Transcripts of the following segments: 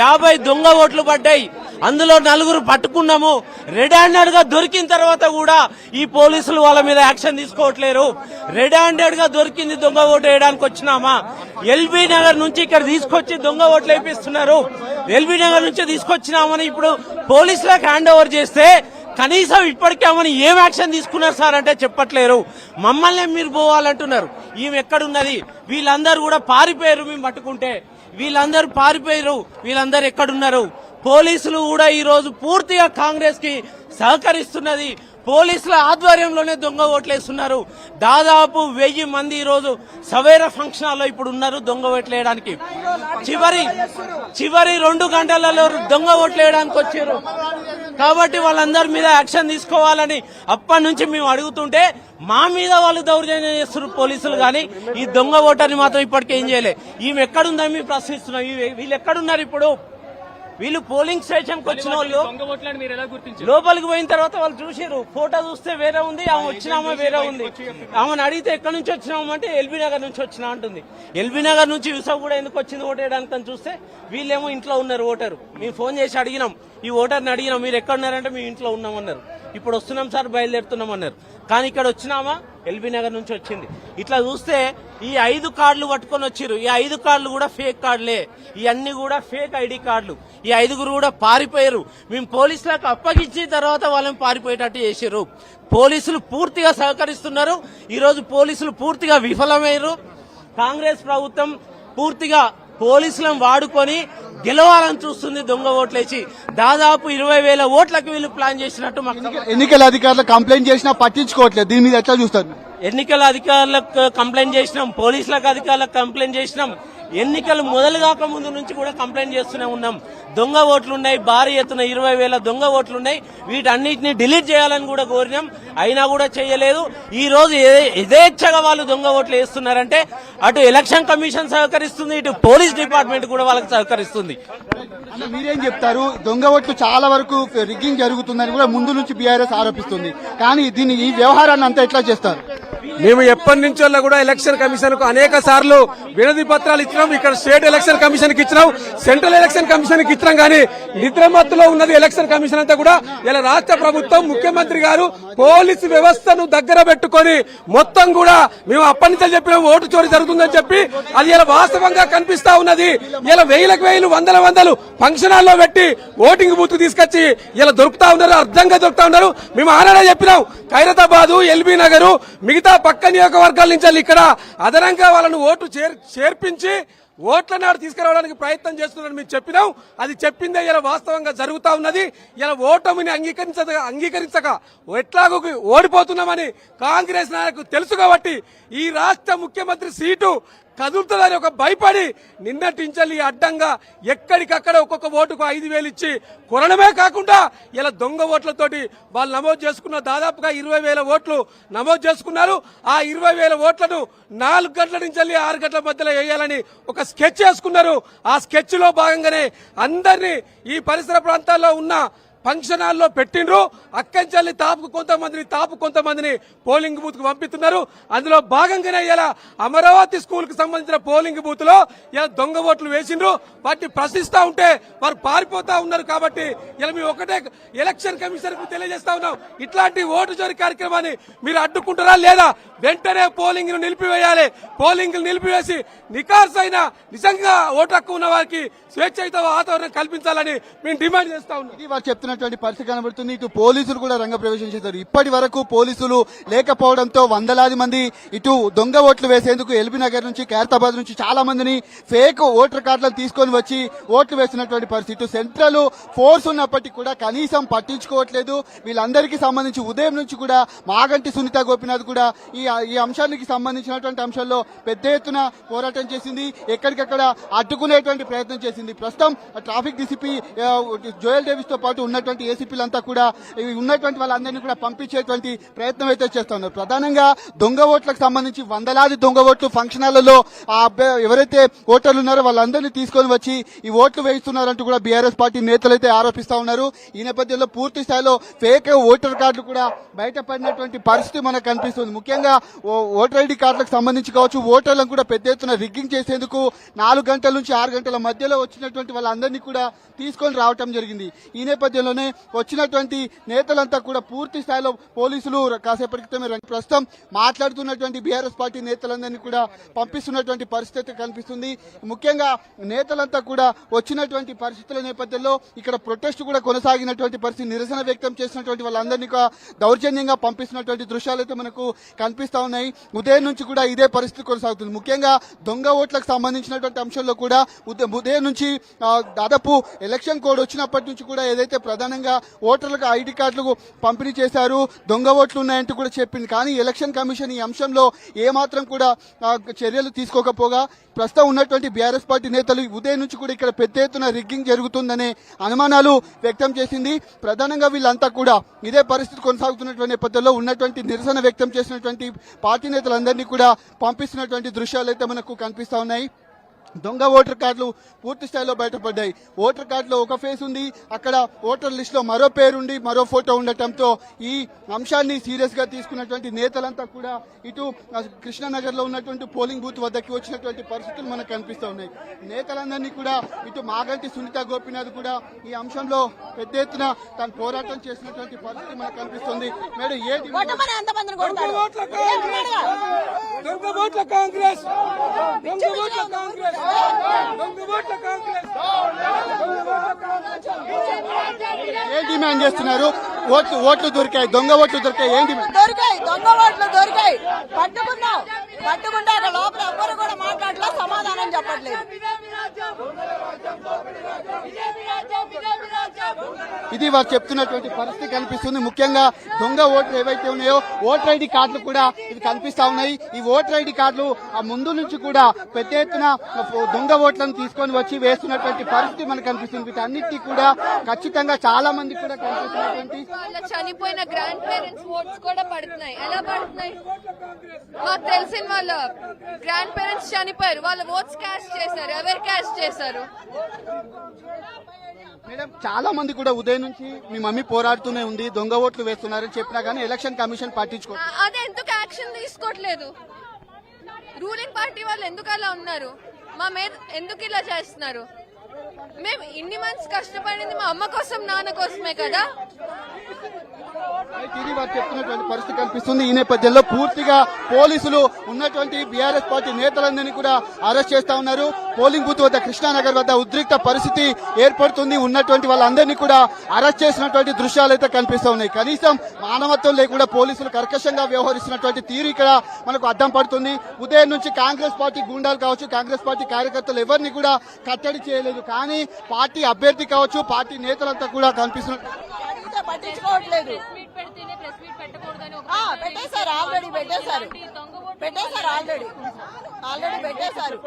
యాభై దొంగ ఓట్లు పడ్డాయి. అందులో నలుగురు పట్టుకున్నాము. రెడ్ హ్యాండెడ్గా దొరికిన తర్వాత కూడా ఈ పోలీసులు వాళ్ళ మీద యాక్షన్ తీసుకోవట్లేరు. రెడ్ హ్యాండెడ్గా దొరికింది దొంగ ఓటు వేయడానికి వచ్చినామా? ఎల్బీ నగర్ నుంచి ఇక్కడ తీసుకొచ్చి దొంగ ఓట్లు వేపిస్తున్నారు. ఎల్బీ నగర్ నుంచి తీసుకొచ్చినామని ఇప్పుడు పోలీసులకు హ్యాండ్ ఓవర్ చేస్తే కనీసం ఇప్పటికే ఆమెను ఏం యాక్షన్ తీసుకున్నారు సార్ అంటే చెప్పట్లేరు. మమ్మల్ని మీరు పోవాలంటున్నారు. ఈమె ఎక్కడున్నది? వీళ్ళందరూ కూడా పారిపోయారు మేము పట్టుకుంటే. వీళ్ళందరూ పారిపోయారు వీళ్ళందరూ ఎక్కడున్నారు? పోలీసులు కూడా ఈరోజు పూర్తిగా కాంగ్రెస్కి సహకరిస్తున్నది. పోలీసుల ఆధ్వర్యంలోనే దొంగ ఓట్లేస్తున్నారు. దాదాపు వెయ్యి మంది ఈ రోజు సవేర ఫంక్షన్ హాల్లో ఇప్పుడు ఉన్నారు దొంగ ఓట్లు వేయడానికి చివరి చివరి రెండు గంటలలో దొంగ ఓట్లు వేయడానికి వచ్చారు. కాబట్టి వాళ్ళందరి మీద యాక్షన్ తీసుకోవాలని అప్పటి నుంచి మేము అడుగుతుంటే మా మీద వాళ్ళు దౌర్జన్యం చేస్తున్నారు పోలీసులు కానీ ఈ దొంగ ఓటర్ని మాత్రం ఇప్పటికే ఏం చేయలే. ఈమె ఎక్కడుందని మేము ప్రశ్నిస్తున్నాం. వీళ్ళు ఎక్కడున్నారు ఇప్పుడు? వీళ్ళు పోలింగ్ స్టేషన్కి వచ్చిన వాళ్ళు లోపలికి పోయిన తర్వాత వాళ్ళు చూసారు ఫోటో చూస్తే వేరే ఉంది ఆమె వచ్చినామా వేరే ఉంది. ఆమెను అడిగితే ఎక్కడి నుంచి వచ్చినాము అంటే ఎల్బీ నగర్ నుంచి వచ్చినా అంటుంది. ఎల్బీ నగర్ నుంచి యూసఫ్ కూడా ఎందుకు వచ్చింది ఓటేయడానికి అని చూస్తే వీళ్ళేమో ఇంట్లో ఉన్నారు ఓటరు. మేము ఫోన్ చేసి అడిగినాం ఈ ఓటర్ని అడిగినాం మీరు ఎక్కడ ఉన్నారంటే మేము ఇంట్లో ఉన్నామన్నారు ఇప్పుడు వస్తున్నాం సార్ బయలుదేరుతున్నాం అన్నారు. కానీ ఇక్కడ వచ్చినామా ఎల్బీ నగర్ నుంచి వచ్చింది. ఇట్లా చూస్తే ఈ ఐదు కార్డులు పట్టుకొని వచ్చిర్రు. ఈ ఐదు కార్డులు కూడా ఫేక్ కార్డులే. ఇవన్నీ కూడా ఫేక్ ఐడి కార్డులు. ఈ ఐదుగురు కూడా పారిపోయారు. మేము పోలీసులకు అప్పగించిన తర్వాత వాళ్ళని పారిపోయేటట్టు చేశారు. పోలీసులు పూర్తిగా సహకరిస్తున్నారు. ఈ రోజు పోలీసులు పూర్తిగా విఫలమయ్యారు. కాంగ్రెస్ ప్రభుత్వం పూర్తిగా పోలీసులను వాడుకొని గెలవాలని చూస్తుంది దొంగ ఓట్లేసి. దాదాపు ఇరవై వేల ఓట్లకు వీళ్ళు ప్లాన్ చేసినట్టు మాకు ఎన్నికల అధికారులు కంప్లైంట్ చేసినా పట్టించుకోవట్లేదు. దీని మీద ఎట్లా చూస్తారు? ఎన్నికల అధికారులకు కంప్లైంట్ చేసినాం పోలీసులకు అధికారులకు కంప్లైంట్ చేసినాం. ఎన్నికలు మొదలు కాక ముందు నుంచి కూడా కంప్లైంట్ చేస్తూనే ఉన్నాం. దొంగ ఓట్లు ఉన్నాయి భారీ ఎత్తున ఇరవై వేల దొంగ ఓట్లు ఉన్నాయి. వీటన్నిటిని డిలీట్ చేయాలని కూడా కోరినాం. అయినా కూడా చేయలేదు. ఈ రోజు యథేచ్ఛగా వాళ్ళు దొంగ ఓట్లు వేస్తున్నారంటే అటు ఎలక్షన్ కమిషన్ సహకరిస్తుంది ఇటు పోలీస్ డిపార్ట్మెంట్ కూడా వాళ్ళకి సహకరిస్తుంది. అన్న మీరేం చెప్తారు? దొంగ ఓట్లు చాలా వరకు రిగ్గింగ్ జరుగుతుందని కూడా ముందు నుంచి బీఆర్ఎస్ ఆరోపిస్తుంది. కానీ దీన్ని ఈ వ్యవహారాన్ని అంతా ఎట్లా చేస్తారు? మేము ఎప్పటి నుంచో కూడా ఎలక్షన్ కమిషన్కు అనేక సార్లు వినతి పత్రాలు ఇచ్చినాం. ఇక్కడ స్టేట్ ఎలక్షన్ కమిషన్కి ఇచ్చినాం. సెంట్రల్ ఎలక్షన్ కమిషన్కి ఇచ్చినాం. కానీ నిద్రమత్తులో ఉన్నది ఎలక్షన్ కమిషన్ అంతా కూడా ఇలా రాష్ట్ర ప్రభుత్వం ముఖ్యమంత్రి గారు పోలీసు వ్యవస్థను దగ్గర పెట్టుకొని మొత్తం కూడా మేము అప్పటి నుంచే చెప్పినాం ఓటు చోరీ జరుగుతుందని చెప్పి. అది ఇలా వాస్తవంగా కనిపిస్తా ఉన్నది. ఇలా వేలకు వేలు వందల వందలు ఫంక్షన్ హాల్లో పెట్టి ఓటింగ్ బూత్ తీసుకొచ్చి ఇలా దొరుకుతా ఉన్నారు అర్థంగా దొరుకుతా ఉన్నారు. మేము ఆనాడే చెప్పినాం ఖైరతాబాదు ఎల్బీ నగరు మిగతా పక్క నియోజకవర్గాల నుంచి ఇక్కడ అదనంగా వాళ్ళను ఓటు చేర్- చేర్పించి ఓట్ల నాడు తీసుకురావడానికి ప్రయత్నం చేస్తున్నారని మేము చెప్పినాం. అది చెప్పిందే ఇలా వాస్తవంగా జరుగుతూ ఉన్నది. ఇలా ఓటమిని అంగీకరించక అంగీకరించక ఎట్లాగూ ఓడిపోతున్నామని కాంగ్రెస్ నాయకులు తెలుసు కాబట్టి ఈ రాష్ట్ర ముఖ్యమంత్రి సీటు కదులుతుందని ఒక భయపడి నిన్నటించాలి అడ్డంగా ఎక్కడికక్కడ ఒక్కొక్క ఓటుకు ఐదు వేలు ఇచ్చి కొనడమే కాకుండా ఇలా దొంగ ఓట్లతోటి వాళ్ళు నమోదు చేసుకున్న దాదాపుగా ఇరవై వేల ఓట్లు నమోదు చేసుకున్నారు. ఆ ఇరవై వేల ఓట్లను నాలుగు గంటల నుంచి ఆరు గంటల మధ్యలో వేయాలని ఒక స్కెచ్ వేసుకున్నారు. ఆ స్కెచ్లో భాగంగానే అందరినీ ఈ పరిసర ప్రాంతాల్లో ఉన్న ఫంక్షన్ హాల్లో పెట్టిండ్రు. అక్కంచెల్లి తాపు కొంతమందిని తాపు కొంతమందిని పోలింగ్ బూత్కు పంపిస్తున్నారు. అందులో భాగంగానే ఇలా అమరావతి స్కూల్కు సంబంధించిన పోలింగ్ బూత్లో ఇలా దొంగ ఓట్లు వేసిండ్రు. వాటిని ప్రశ్నిస్తా ఉంటే వారు పారిపోతా ఉన్నారు కాబట్టి ఇలా మేము ఒకటే ఎలక్షన్ కమిషన్కు తెలియజేస్తా ఉన్నాం. ఇట్లాంటి ఓటు జోరి కార్యక్రమాన్ని మీరు అడ్డుకుంటారా లేదా వెంటనే పోలింగ్ను నిలిపివేయాలి. పోలింగ్ నిలిపివేసి నికార్స్ అయిన నిజంగా ఓటు హక్కు ఉన్న వారికి స్వేచ్ఛయుత వాతావరణం కల్పించాలని మేము డిమాండ్ చేస్తా ఉన్నాం. ఇది వారు చెప్తున్నటువంటి పరిస్థితి కనబడుతుంది. ఇటు పోలీసులు కూడా రంగప్రవేశం చేశారు. ఇప్పటి వరకు పోలీసులు లేకపోవడంతో వందలాది మంది ఇటు దొంగ ఓట్లు వేసేందుకు ఎల్బీ నగర్ నుంచి ఖైరతాబాద్ నుంచి చాలా మందిని ఫేక్ ఓటర్ కార్డులను తీసుకొని వచ్చి ఓట్లు వేస్తున్నటువంటి పరిస్థితి. ఇటు సెంట్రల్ ఫోర్స్ ఉన్నప్పటికీ కూడా కనీసం పట్టించుకోవట్లేదు. వీళ్ళందరికీ సంబంధించి ఉదయం నుంచి కూడా మాగంటి సునీత గోపినాథ్ కూడా ఈ ఈ అంశానికి సంబంధించినటువంటి అంశాల్లో పెద్ద ఎత్తున పోరాటం చేసింది ఎక్కడికక్కడ అడ్డుకునేటువంటి ప్రయత్నం చేసింది. ప్రస్తుతం ట్రాఫిక్ డీసీపీ జోయల్ డేవిస్తో పాటు ఉన్నటువంటి ఏసీపీలంతా కూడా ఉన్నటువంటి వాళ్ళందరినీ కూడా పంపించేటువంటి ప్రయత్నం అయితే చేస్తున్నారు. ప్రధానంగా దొంగ ఓట్లకు సంబంధించి వందలాది దొంగ ఓట్లు ఫంక్షన్ హాళ్ళలో ఆ ఎవరైతే ఓటర్లు ఉన్నారో వాళ్ళందరినీ తీసుకొని వచ్చి ఈ ఓట్లు వేయిస్తున్నారంటూ కూడా బీఆర్ఎస్ పార్టీ నేతలు అయితే ఆరోపిస్తా ఉన్నారు. ఈ నేపథ్యంలో పూర్తి స్థాయిలో ఫేక్ ఓటర్ కార్డులు కూడా బయటపడినటువంటి పరిస్థితి మనకు కనిపిస్తుంది. ముఖ్యంగా ఓటర్ ఐడి కార్డులకు సంబంధించి కావచ్చు ఓటర్లను కూడా పెద్ద ఎత్తున రిగ్గింగ్ చేసేందుకు నాలుగు గంటల నుంచి ఆరు గంటల మధ్యలో వచ్చినటువంటి వాళ్ళందరినీ కూడా తీసుకొని రావటం జరిగింది. ఈ నేపథ్యంలోనే వచ్చినటువంటి నేతలంతా కూడా పూర్తి స్థాయిలో పోలీసులు కాసేపటి క్రితమే ప్రస్తుతం మాట్లాడుతున్నటువంటి బీఆర్ఎస్ పార్టీ నేతలందరినీ కూడా పంపిస్తున్నటువంటి పరిస్థితి కనిపిస్తుంది. ముఖ్యంగా నేతలంతా కూడా వచ్చినటువంటి పరిస్థితుల నేపథ్యంలో ఇక్కడ ప్రొటెస్ట్ కూడా కొనసాగినటువంటి పరిస్థితి నిరసన వ్యక్తం చేసినటువంటి వాళ్ళందరినీ కూడా దౌర్జన్యంగా పంపిస్తున్నటువంటి దృశ్యాలు అయితే మనకు కనిపిస్తా ఉన్నాయి. ఉదయం నుంచి కూడా ఇదే పరిస్థితి కొనసాగుతుంది. ముఖ్యంగా దొంగ ఓట్లకు సంబంధించినటువంటి అంశంలో కూడా ఉదయం నుంచి దాదాపు ఎలక్షన్ కోడ్ వచ్చినప్పటి నుంచి కూడా ఏదైతే ప్రధానంగా ఓటర్లకు ఐడి కార్డులు పంపిణీ చేశారు దొంగ ఓట్లు ఉన్నాయంటూ కూడా చెప్పింది. కానీ ఎలక్షన్ కమిషన్ ఈ అంశంలో ఏమాత్రం కూడా చర్యలు తీసుకోకపోగా ప్రస్తుతం ఉన్నటువంటి బీఆర్ఎస్ పార్టీ నేతలు ఉదయం నుంచి కూడా ఇక్కడ పెద్ద ఎత్తున రిగ్గింగ్ జరుగుతుందనే అనుమానాలు వ్యక్తం చేసింది. ప్రధానంగా వీళ్ళంతా కూడా ఇదే పరిస్థితి కొనసాగుతున్నటువంటి నేపథ్యంలో ఉన్నటువంటి నిరసన వ్యక్తం చేసినటువంటి పార్టీ నేతలందరినీ కూడా పంపిస్తున్నటువంటి దృశ్యాలు అయితే మనకు కనిపిస్తా ఉన్నాయి. దొంగ ఓటర్ కార్డులు పూర్తి స్థాయిలో బయటపడ్డాయి ఓటర్ కార్డులో ఒక ఫేస్ ఉంది అక్కడ ఓటర్ లిస్ట్లో మరో పేరుండి మరో ఫోటో ఉండటంతో ఈ అంశాన్ని సీరియస్గా తీసుకున్నటువంటి నేతలంతా కూడా ఇటు కృష్ణానగర్లో ఉన్నటువంటి పోలింగ్ బూత్ వద్దకి వచ్చినటువంటి పరిస్థితులు మనకు కనిపిస్తూ ఉన్నాయి నేతలందరినీ కూడా ఇటు మాగంటి సునీత గోపినాథ్ కూడా ఈ అంశంలో పెద్ద ఎత్తున తను పోరాటం చేసినటువంటి పరిస్థితి మనకు కనిపిస్తుంది మేడం కాంగ్రెస్ ఏం డిమాండ్ చేస్తున్నారు? ఓట్లు ఓట్లు దొరికాయి దొంగ ఓట్లు దొరికాయి ఏం డిమాండ్? దొరికాయి దొంగ ఓట్లు దొరికాయి. పట్టుకున్నాం పట్టుకుంటే అక్కడ లోపల ఎవ్వరు కూడా మాట్లాడలే సమాధానం చెప్పట్లేదు. ఇది వారు చెప్తున్నటువంటి పరిస్థితి కనిపిస్తుంది. ముఖ్యంగా దొంగ ఓట్లు ఏవైతే ఉన్నాయో ఓటర్ ఐడి కార్డులు కూడా ఇది కనిపిస్తా ఉన్నాయి. ఈ ఓటర్ ఐడి కార్డులు ఆ ముందు నుంచి కూడా పెద్ద ఎత్తున దొంగ ఓట్లను తీసుకొని వచ్చి వేస్తున్నటువంటి పరిస్థితి మనకు కనిపిస్తుంది. వీటన్నిటి కూడా ఖచ్చితంగా చాలా మంది కూడా కనిపిస్తున్నటువంటి చనిపోయిన గ్రాండ్ పేరెంట్స్ ఓట్స్ కూడా పడుతున్నాయి. ఎలా పడుతున్నాయి? మాకు తెలిసిన వాళ్ళ గ్రాండ్ పేరెంట్స్ చనిపోయారు. వాళ్ళ ఓట్స్ క్యాష్ చేశారు. ఎవరు క్యాష్ చేశారు? మేడం చాలా మంది కూడా ఉదయం నుంచి మీ మమ్మీ పోరాడుతూనే ఉంది దొంగ ఓట్లు వేస్తున్నారని చెప్పినా కానీ ఎలక్షన్ కమిషన్ పట్టించుకో అదే ఎందుకు యాక్షన్ తీసుకోవట్లేదు రూలింగ్ పార్టీ వాళ్ళు ఎందుకు అలా ఉన్నారు? మా మీద ఎందుకు ఇలా చేస్తున్నారు? మేము ఇన్ని మంత్స్ కష్టపడింది మా అమ్మ కోసం నాన్న కోసమే కదా? ఇది వారు చెప్తున్నటువంటి పరిస్థితి కనిపిస్తుంది. ఈ నేపథ్యంలో పూర్తిగా పోలీసులు ఉన్నటువంటి బీఆర్ఎస్ పార్టీ నేతలందరినీ కూడా అరెస్ట్ చేస్తా ఉన్నారు. పోలింగ్ బూత్ వద్ద కృష్ణానగర్ వద్ద ఉద్రిక్త పరిస్థితి ఏర్పడుతుంది. ఉన్నటువంటి వాళ్ళందరినీ కూడా అరెస్ట్ చేసినటువంటి దృశ్యాలు అయితే కనిపిస్తా ఉన్నాయి. కనీసం మానవత్వం లేకుండా పోలీసులు కర్కశంగా వ్యవహరిస్తున్నటువంటి తీరు ఇక్కడ మనకు అద్దం పడుతుంది. ఉదయం నుంచి కాంగ్రెస్ పార్టీ గూండాలు కావచ్చు కాంగ్రెస్ పార్టీ కార్యకర్తలు ఎవరిని కూడా కట్టడి చేయలేదు. కానీ పార్టీ అభ్యర్థి కావచ్చు పార్టీ నేతలంతా కూడా కనిపిస్తున్నారు అడిగితే పట్టించుకోవట్లేదు. ఆ, పెట్టేశారు ఆల్రెడీ పెట్టేశారు. పెట్టేశారు ఆల్రెడీ ఆల్రెడీ పెట్టేశారు.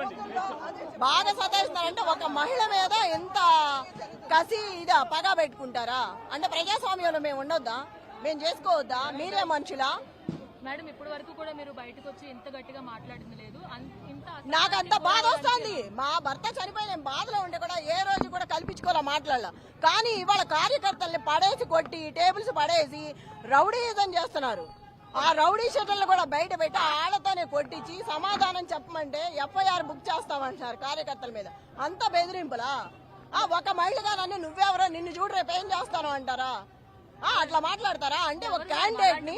బాగా సతాయిస్తున్నారంటే ఒక మహిళ మీద ఎంత కసి ఇదా పగ పెట్టుకుంటారా? అంటే ప్రజాస్వామ్యంలో మేము ఉండొద్దా? మేము చేసుకోవద్దా? మీరే మనుషులా? మేడం ఇప్పటి వరకు కూడా మీరు బయటకు వచ్చి ఇంత గట్టిగా మాట్లాడింది లేదు. నాకు అంత బాధ వస్తుంది. మా భర్త చనిపోయి నేను బాధలో ఉంటే కూడా ఏ రోజు కూడా కల్పించుకోవాలా మాట్లాడాల? కానీ ఇవాళ కార్యకర్తల్ని పడేసి కొట్టి టేబుల్స్ పడేసి రౌడీయిజం చేస్తున్నారు. ఆ రౌడీ షీటర్లు కూడా బయట పెట్టి ఆళ్ళతోనే కొట్టించి సమాధానం చెప్పమంటే ఎఫ్ఐఆర్ బుక్ చేస్తామంటున్నారు కార్యకర్తల మీద. అంత బెదిరింపులా? ఆ ఒక మహిళగా నన్ను నువ్వెవరో నిన్ను చూడు రేపు ఏం చేస్తాను అంటారా? ఆ అట్లా మాట్లాడతారా? అంటే ఒక క్యాండిడేట్ని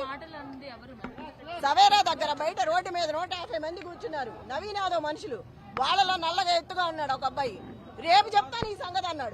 సవేరా దగ్గర బయట రోడ్డు మీద నూట యాభై మంది కూర్చున్నారు. నవీన్ యాదవ్ మనుషులు. వాళ్ళలో నల్లగా ఎత్తుగా ఉన్నాడు ఒక అబ్బాయి. రేపు చెప్తాను ఈ సంగతి అన్నాడు.